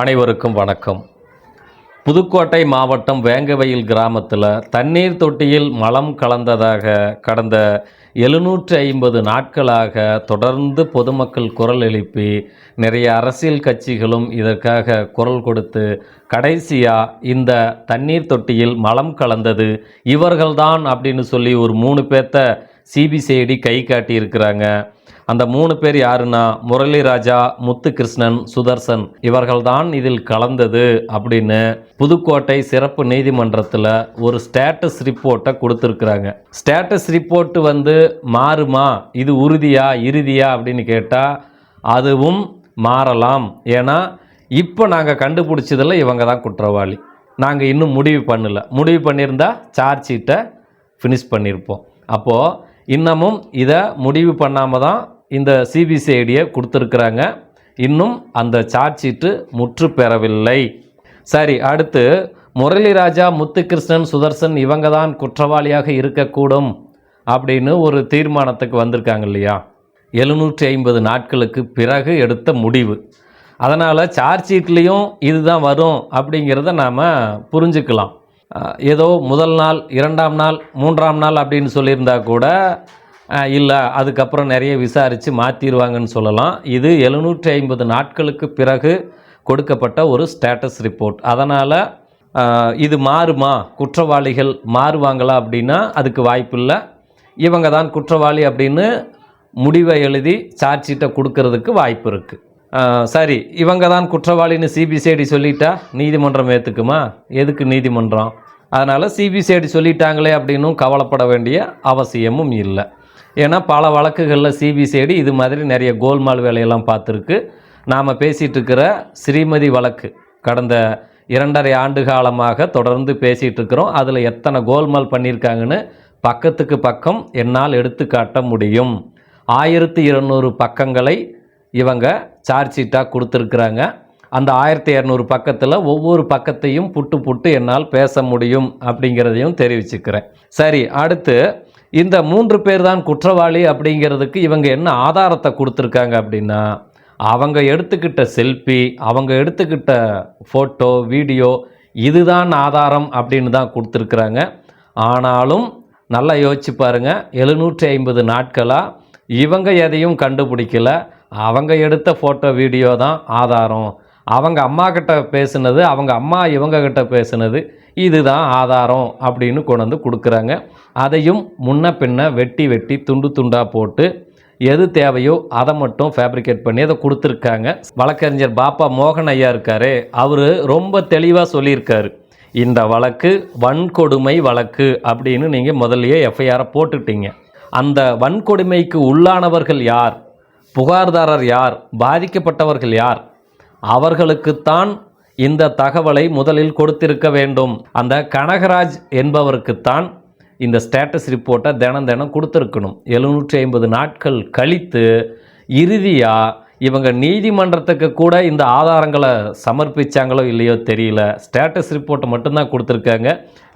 அனைவருக்கும் வணக்கம். புதுக்கோட்டை மாவட்டம் வேங்கவயில் கிராமத்தில் தண்ணீர் தொட்டியில் மலம் கலந்ததாக கடந்த எழுநூற்றி ஐம்பது நாட்களாக தொடர்ந்து பொதுமக்கள் குரல் எழுப்பி நிறைய அரசியல் கட்சிகளும் இதற்காக குரல் கொடுத்து கடைசியாக இந்த தண்ணீர் தொட்டியில் மலம் கலந்தது இவர்கள்தான் அப்படின்னு சொல்லி ஒரு மூணு பேர்த்த சிபிசிஐடி கை காட்டியிருக்கிறாங்க. அந்த மூணு பேர் யாருன்னா? முரளிராஜா முத்துகிருஷ்ணன் சுதர்சன். இவர்கள்தான் இதில் கலந்தது அப்படின்னு புதுக்கோட்டை சிறப்பு நீதிமன்றத்தில் ஒரு ஸ்டேட்டஸ் ரிப்போர்ட்டை கொடுத்துருக்குறாங்க. ஸ்டேட்டஸ் ரிப்போர்ட் வந்து மாறுமா? இது உறுதியா இறுதியா அப்படின்னு கேட்டால் அதுவும் மாறலாம். ஏன்னா இப்போ நாங்கள் கண்டுபிடிச்சதில் இவங்க தான் குற்றவாளி. நாங்கள் இன்னும் முடிவு பண்ணல. முடிவு பண்ணியிருந்தா சார்ஜ் ஷீட்டை ஃபினிஷ் பண்ணியிருப்போம். அப்போது இன்னமும் இதை முடிவு பண்ணாமல் தான் இந்த சிபிசிஐடியை கொடுத்துருக்குறாங்க. இன்னும் அந்த சார்ஜ் ஷீட்டு முற்று பெறவில்லை. சரி அடுத்து முரளிராஜா முத்துகிருஷ்ணன் சுதர்சன் இவங்க தான் குற்றவாளியாக இருக்கக்கூடும் அப்படின்னு ஒரு தீர்மானத்துக்கு வந்திருக்காங்க இல்லையா? எழுநூற்றி ஐம்பது நாட்களுக்கு பிறகு எடுத்த முடிவு. அதனால் சார்ஜ் ஷீட்லேயும் இதுதான் வரும் அப்படிங்கிறத நாம் புரிஞ்சுக்கலாம். ஏதோ முதல் நாள் இரண்டாம் நாள் மூன்றாம் நாள் அப்படின்னு சொல்லியிருந்தா கூட இல்லை அதுக்கப்புறம் நிறைய விசாரித்து மாற்றிடுவாங்கன்னு சொல்லலாம். இது எழுநூற்றி ஐம்பது நாட்களுக்கு பிறகு கொடுக்கப்பட்ட ஒரு ஸ்டேட்டஸ் ரிப்போர்ட். அதனால் இது மாறுமா? குற்றவாளிகள் மாறுவாங்களா அப்படின்னா அதுக்கு வாய்ப்பில்லை. இவங்க தான் குற்றவாளி அப்படின்னு முடிவை எழுதி சார்ஜ் ஷீட்டை கொடுக்கறதுக்கு வாய்ப்பு இருக்குது சரி இவங்க தான் குற்றவாளின்னு சிபிசிஐடி சொல்லிட்டா நீதிமன்றம் ஏற்றுக்குமா எதுக்கு நீதிமன்றம்? அதனால் சிபிசிஐடி சொல்லிட்டாங்களே அப்படின்னும் கவலைப்பட வேண்டிய அவசியமும் இல்லை. ஏன்னா பல வழக்குகளில் சிபிசிஐடி இது மாதிரி நிறைய கோல்மால் வேலையெல்லாம் பார்த்துருக்கு. நாம் பேசிகிட்டு இருக்கிற ஸ்ரீமதி வழக்கு கடந்த இரண்டரை ஆண்டு காலமாக தொடர்ந்து பேசிகிட்டு இருக்கிறோம் அதில் எத்தனை கோல்மால் பண்ணியிருக்காங்கன்னு பக்கத்துக்கு பக்கம் என்னால் எடுத்து காட்ட முடியும். ஆயிரத்தி இருநூறு பக்கங்களை இவங்க சார்ஜ் ஷீட்டாக கொடுத்துருக்குறாங்க. அந்த ஆயிரத்தி இரநூறு பக்கத்தில் ஒவ்வொரு பக்கத்தையும் புட்டு புட்டு என்னால் பேச முடியும் அப்படிங்கிறதையும் தெரிவிச்சுக்கிறேன். சரி அடுத்து இந்த மூன்று பேர் தான் குற்றவாளி அப்படிங்கிறதுக்கு இவங்க என்ன ஆதாரத்தை கொடுத்துருக்காங்க அப்படின்னா அவங்க எடுத்துக்கிட்ட செல்ஃபி அவங்க எடுத்துக்கிட்ட ஃபோட்டோ வீடியோ இதுதான் ஆதாரம் அப்படின்னு தான் கொடுத்துருக்குறாங்க. ஆனாலும் நல்லா யோசிச்சு பாருங்கள் எழுநூற்றி ஐம்பது நாட்களாக இவங்க எதையும் கண்டுபிடிக்கல. அவங்க எடுத்த ஃபோட்டோ வீடியோ தான் ஆதாரம். அவங்க அம்மா கிட்ட பேசுனது அவங்க அம்மா இவங்க கிட்ட பேசுனது இதுதான் ஆதாரம் அப்படின்னு கொண்டு வந்து கொடுக்குறாங்க. அதையும் முன்ன பின்ன வெட்டி வெட்டி துண்டு துண்டாக போட்டு எது தேவையோ அதை மட்டும் ஃபேப்ரிகேட் பண்ணி அதை கொடுத்துருக்காங்க. வழக்கறிஞர் பாப்பா மோகன் ஐயா இருக்காரு. அவர் ரொம்ப தெளிவாக சொல்லியிருக்காரு. இந்த வழக்கு வன்கொடுமை வழக்கு அப்படின்னு நீங்கள் முதல்லையே எஃப்ஐஆரை போட்டுட்டீங்க அந்த வன்கொடுமைக்கு உள்ளானவர்கள் யார்? புகார்தாரர் யார்? பாதிக்கப்பட்டவர்கள் யார்? அவர்களுக்குத்தான் இந்த தகவலை முதலில் கொடுத்திருக்க வேண்டும். அந்த கனகராஜ் என்பவருக்குத்தான் இந்த ஸ்டேட்டஸ் ரிப்போர்ட்டை தினம் தினம் கொடுத்துருக்கணும். எழுநூற்றி ஐம்பது நாட்கள் கழித்து இறுதியாக இவங்க நீதிமன்றத்துக்கு கூட இந்த ஆதாரங்களை சமர்ப்பிச்சாங்களோ இல்லையோ தெரியல. ஸ்டேட்டஸ் ரிப்போர்ட்டை மட்டும்தான் கொடுத்துருக்காங்க.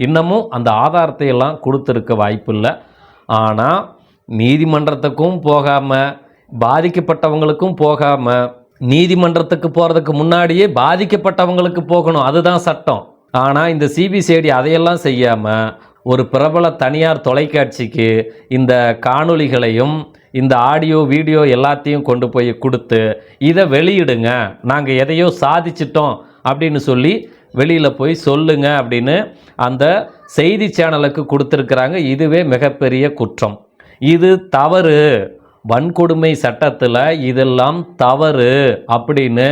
இன்னமும் அந்த ஆதாரத்தை எல்லாம் கொடுத்துருக்க வாய்ப்பில்லை. ஆனால் நீதிமன்றத்துக்கும் போகாமல் பாதிக்கப்பட்டவங்களுக்கும் போகாமல் நீதிமன்றத்துக்கு போகிறதுக்கு முன்னாடியே பாதிக்கப்பட்டவங்களுக்கு போகணும். அதுதான் சட்டம். ஆனால் இந்த சிபிசிஐடி அதையெல்லாம் செய்யாமல் ஒரு பிரபல தனியார் தொலைக்காட்சிக்கு இந்த காணொளிகளையும் இந்த ஆடியோ வீடியோ எல்லாத்தையும் கொண்டு போய் கொடுத்து இதை வெளியிடுங்க. நாங்கள் எதையோ சாதிச்சிட்டோம் அப்படின்னு சொல்லி வெளியில் போய் சொல்லுங்க அப்படின்னு அந்த செய்தி சேனலுக்கு கொடுத்துருக்குறாங்க. இதுவே மிகப்பெரிய குற்றம். இது தவறு. வன்கொடுமை சட்டத்தில் இதெல்லாம் தவறு அப்படின்னு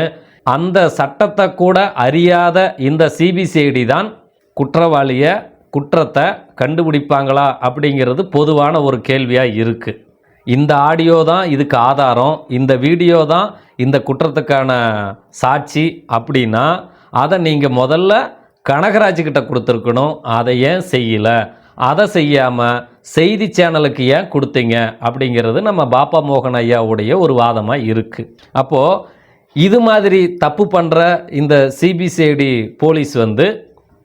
அந்த சட்டத்தை கூட அறியாத இந்த சிபிசிஐடி தான் குற்றவாளியை குற்றத்தை கண்டுபிடிப்பாங்களா அப்படிங்கிறது பொதுவான ஒரு கேள்வியாக இருக்குது இந்த ஆடியோ தான் இதுக்கு ஆதாரம். இந்த வீடியோ தான் இந்த குற்றத்துக்கான சாட்சி அப்படின்னா அதை நீங்கள் முதல்ல கனகராஜ்கிட்ட கொடுத்துருக்கணும். அதை ஏன் செய்யலை? அதை செய்யாமல் செய்தி சேனலுக்கு ஏன் கொடுத்தீங்க அப்படிங்கிறது நம்ம பாப்பா மோகன் ஐயாவுடைய ஒரு வாதமாக இருக்குது அப்போது இது மாதிரி தப்பு பண்ணுற இந்த சிபிசிஐடி போலீஸ் வந்து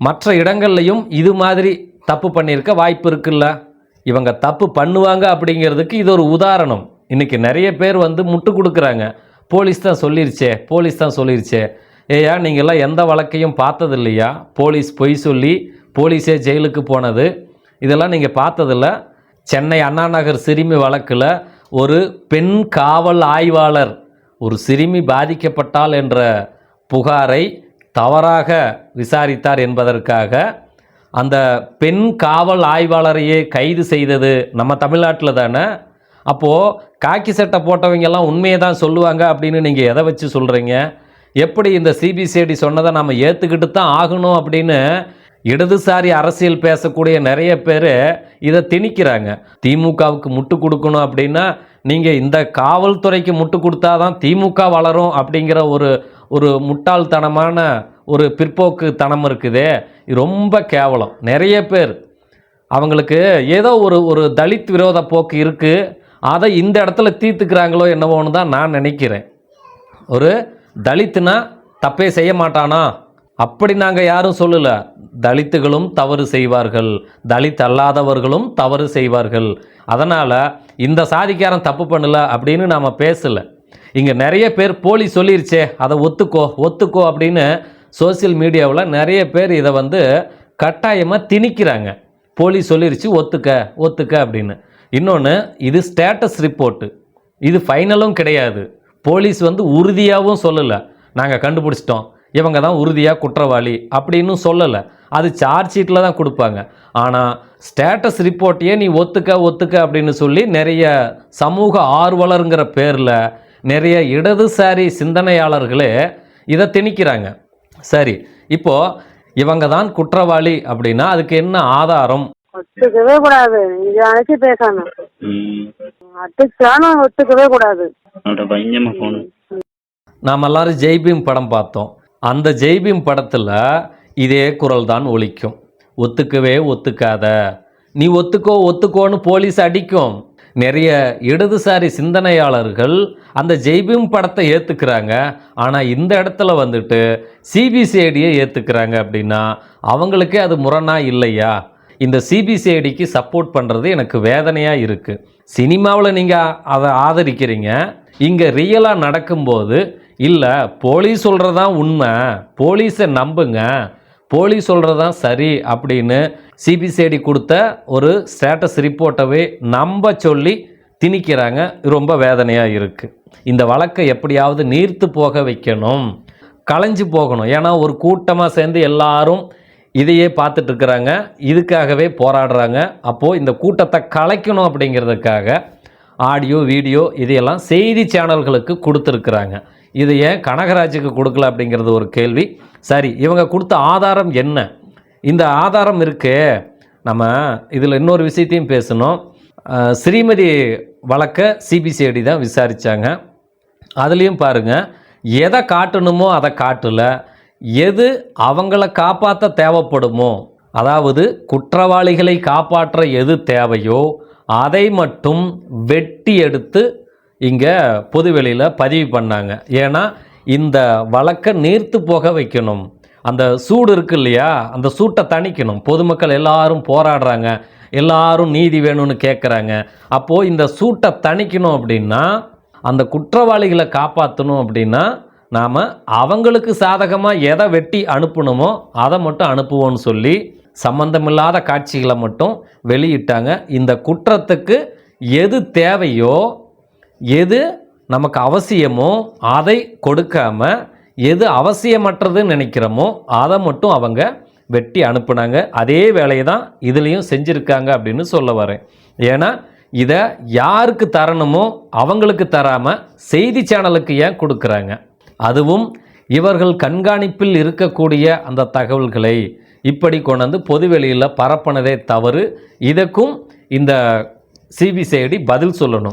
மற்ற இடங்கள்லையும் இது மாதிரி தப்பு பண்ணியிருக்க வாய்ப்பு இருக்குல்ல? இவங்க தப்பு பண்ணுவாங்க அப்படிங்கிறதுக்கு இது ஒரு உதாரணம். இன்றைக்கி நிறைய பேர் வந்து முட்டு கொடுக்குறாங்க. போலீஸ் தான் சொல்லிருச்சே போலீஸ் தான் சொல்லிருச்சே. ஏயா நீங்கள்லாம் எந்த வழக்கையும் பார்த்தது இல்லையா போலீஸ் பொய் சொல்லி போலீஸே ஜெயிலுக்கு போனது. இதெல்லாம் நீங்கள் பார்த்ததில்ல. சென்னை அண்ணா நகர் சிறுமி வழக்கில் ஒரு பெண் காவல் ஆய்வாளர் ஒரு சிறுமி பாதிக்கப்பட்டால் என்ற புகாரை தவறாக விசாரித்தார் என்பதற்காக அந்த பெண் காவல் ஆய்வாளரையே கைது செய்தது நம்ம தமிழ்நாட்டில் தானே. அப்போது காக்கி சட்டை போட்டவங்கெல்லாம் உண்மையை தான் சொல்லுவாங்க அப்படின்னு நீங்கள் எதை வச்சு சொல்கிறீங்க எப்படி இந்த சிபிசிஐடி சொன்னதை நம்ம ஏற்றுக்கிட்டு தான் ஆகணும் அப்படின்னு இடதுசாரி அரசியல் பேசக்கூடிய நிறைய பேர் இதை திணிக்கிறாங்க. திமுகவுக்கு முட்டு கொடுக்கணும் அப்படின்னா நீங்கள் இந்த காவல்துறைக்கு முட்டு கொடுத்தா தான் திமுக வளரும் அப்படிங்கிற ஒரு ஒரு முட்டாள்தனமான ஒரு பிற்போக்குத்தனம் இருக்குதே. இது ரொம்ப கேவலம். நிறைய பேர் அவங்களுக்கு ஏதோ ஒரு ஒரு தலித் விரோத போக்கு இருக்குது அதை இந்த இடத்துல தீர்த்துக்கிறாங்களோ என்னவோன்னு தான் நான் நினைக்கிறேன். ஒரு தலித்துனா தப்பே செய்ய மாட்டானா? அப்படி நாங்கள் யாரும் சொல்லலை. தலித்துகளும் தவறு செய்வார்கள். தலித் அல்லாதவர்களும் தவறு செய்வார்கள். அதனால் இந்த சாதிக்காரன் தப்பு பண்ணல அப்படின்னு நாம் பேசலை. இங்கே நிறைய பேர் போலி சொல்லிருச்சே அதை ஒத்துக்கோ ஒத்துக்கோ அப்படின்னு சோஷியல் மீடியாவில் நிறைய பேர் இதை வந்து கட்டாயமாக திணிக்கிறாங்க. போலீஸ் சொல்லிருச்சு ஒத்துக்க ஒத்துக்க அப்படின்னு. இன்னொன்று இது ஸ்டேட்டஸ் ரிப்போர்ட்டு. இது ஃபைனலும் கிடையாது. போலீஸ் வந்து உறுதியாகவும் சொல்லலை. நாங்கள் கண்டுபிடிச்சிட்டோம். இவங்க தான் உறுதியாக குற்றவாளி அப்படின்னு சொல்லலை. அது சார்ஜ் ஷீட்டில் தான் கொடுப்பாங்க. ஆனால் ஸ்டேட்டஸ் ரிப்போர்ட்டையே நீ ஒத்துக்க ஒத்துக்க அப்படின்னு சொல்லி நிறைய சமூக ஆர்வலருங்கிற பேரில் நிறைய இடதுசாரி சிந்தனையாளர்களே இதை திணிக்கிறாங்க. சரி இப்போ இவங்க தான் குற்றவாளி அப்படின்னா அதுக்கு என்ன ஆதாரம்? ஒத்துக்கவே கூடாது. இது அழைச்சி பேசணும் ஒத்துக்கவே கூடாது. நாம் எல்லாரும் ஜெய்பீம் படம் பார்த்தோம். அந்த ஜெய்பீம் படத்தில் இதே குரல் தான் ஒழிக்கும் ஒத்துக்கவே ஒத்துக்காத. நீ ஒத்துக்கோ ஒத்துக்கோன்னு போலீஸ் அடிக்கும். நிறைய இடதுசாரி சிந்தனையாளர்கள் அந்த ஜெய்பீம் படத்தை ஏற்றுக்கிறாங்க ஆனால் இந்த இடத்துல வந்துட்டு சிபிசிஐடியை ஏற்றுக்கிறாங்க அப்படின்னா அவங்களுக்கே அது முரணா இல்லையா? இந்த சிபிசிஐடிக்கு சப்போர்ட் பண்ணுறது எனக்கு வேதனையாக இருக்குது சினிமாவில் நீங்கள் அதை ஆதரிக்கிறீங்க. இங்கே ரியலாக நடக்கும்போது இல்லை போலீஸ் சொல்கிறது தான் உண்மை போலீஸை நம்புங்க போலீஸ் சொல்கிறது தான் சரி அப்படின்னு சிபிசிஐடி கொடுத்த ஒரு ஸ்டேட்டஸ் ரிப்போர்ட்டவே நம்ப சொல்லி திணிக்கிறாங்க. ரொம்ப வேதனையாக இருக்குது இந்த வழக்கை எப்படியாவது நீர்த்து போக வைக்கணும் களைஞ்சு போகணும். ஏன்னா ஒரு கூட்டமாக சேர்ந்து எல்லாரும் இதையே பார்த்துட்ருக்குறாங்க இதுக்காகவே போராடுறாங்க. அப்போது இந்த கூட்டத்தை கலைக்கணும் அப்படிங்கிறதுக்காக ஆடியோ வீடியோ இதையெல்லாம் செய்தி சேனல்களுக்கு கொடுத்துருக்குறாங்க. இது ஏன் கனகராஜுக்கு கொடுக்கல அப்படிங்கிறது ஒரு கேள்வி. சரி இவங்க கொடுத்த ஆதாரம் என்ன? இந்த ஆதாரம் இருக்கே. நம்ம இதில் இன்னொரு விஷயத்தையும் பேசணும். ஸ்ரீமதி வழக்க சிபிசிஐடி தான் விசாரித்தாங்க அதுலேயும் பாருங்கள் எதை காட்டணுமோ அதை காட்டல. எது அவங்கள காப்பாற்ற தேவைப்படுமோ அதாவது குற்றவாளிகளை காப்பாற்ற எது தேவையோ அதை மட்டும் வெட்டி எடுத்து இங்கே பொதுவெளியில் பதிவு பண்ணாங்க. ஏன்னா இந்த வழக்கை நீர்த்து போக வைக்கணும். அந்த சூடு இருக்கு இல்லையா? அந்த சூட்டை தணிக்கணும். பொதுமக்கள் எல்லாரும் போராடுறாங்க. எல்லாரும் நீதி வேணும்னு கேட்குறாங்க அப்போது இந்த சூட்டை தணிக்கணும் அப்படின்னா அந்த குற்றவாளிகளை காப்பாற்றணும் அப்படின்னா நாம் அவங்களுக்கு சாதகமாக எதை வெட்டி அனுப்பணுமோ அதை மட்டும் அனுப்புவோன்னு சொல்லி சம்பந்தமில்லாத காட்சிகளை மட்டும் வெளியிட்டாங்க. இந்த குற்றத்துக்கு எது தேவையோ எது நமக்கு அவசியமோ அதை கொடுக்காம எது அவசியமற்றதுன்னு நினைக்கிறோமோ அதை மட்டும் அவங்க வெட்டி அனுப்புனாங்க. அதே வேலையை தான் இதுலேயும் செஞ்சுருக்காங்க அப்படின்னு சொல்ல வரேன். ஏன்னா இதை யாருக்கு தரணுமோ அவங்களுக்கு தராமல் செய்தி சேனலுக்கு ஏன் கொடுக்குறாங்க? அதுவும் இவர்கள் கண்காணிப்பில் இருக்கக்கூடிய அந்த தகவல்களை இப்படி கொண்டாந்து பொதுவெளியில் பரப்பினதே தவறு. இதற்கும் இந்த சிபிசிஐடி பதில் சொல்லணும்.